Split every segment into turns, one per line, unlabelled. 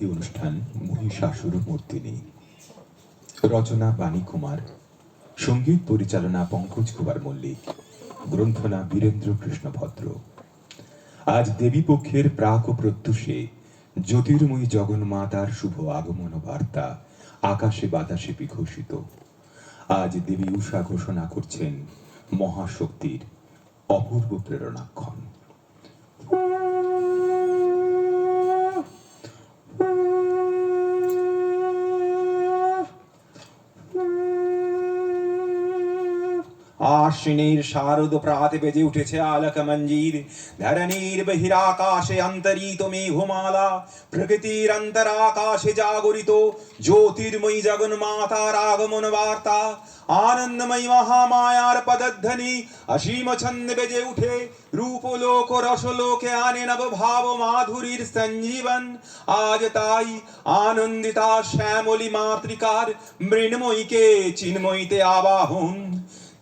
এই অনুষ্ঠান মহিষাসুর মূর্তিনি রচনা বাণী কুমার, সংগীত পরিচালনা পঙ্কজ কুমার মল্লিক, গ্রন্থনা বীরেন্দ্র কৃষ্ণ ভদ্র। আজ দেবী পক্ষের প্রাক প্রত্যুষে জ্যোতির্ময়ী জগন্মাতার শুভ আগমন বার্তা আকাশে বাতাসে বিঘোষিত। আজ দেবী উষা ঘোষণা করছেন মহাশক্তির অপূর্ব প্রেরণাক্ষণ
আশ্বিনীর শারদ প্রাতে বেজে উঠেছে আলক মঞ্জির। ধরণীর বহিরাকাশে অন্তরিত মেঘমালা, প্রকৃতির অন্তরাকাশে জাগরিত জ্যোতির্ময়ী জগন্মাতার আগমন বার্তা, আনন্দময়ী মহামায়ার পদধ্বনি, অসীম ছন্দ বেজে উঠে রূপলোক রসলোকে আনে নব ভাব মাধুরীর সঞ্জীবন। আজ তাই আনন্দিতা শ্যামলী মাতৃকার মৃন্ময়ীকে চিন্ময়ীতে আবাহন।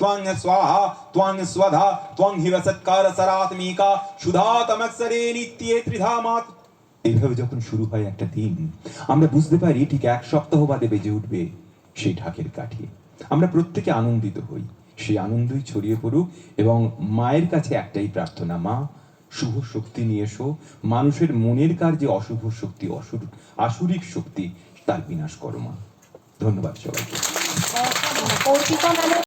त्वं स्वाहा त्वं स्वधा त्वं हि सत्कार सरात्मिका সুধা তমক্ষরে নিত্যে ত্রিধা মাত এইভাবে যখন শুরু হয় একটা দিন আমরা বুঝতে পারি ঠিক এক সপ্তাহ বাদে বেজে উঠবে সেই ঢাকের কাঠি আমরা প্রত্যেকে আনন্দিত হই সেই আনন্দই ছড়িয়ে পড়ুক এবং মায়ের কাছে একটাই প্রার্থনা মা শুভ শক্তি নিয়ে এসো মানুষের মনের কার যে অশুভ শক্তি অসুর আসুরিক শক্তি তার বিনাশ করো মা ধন্যবাদ সবাইকে
অর্পিতা ম্যামের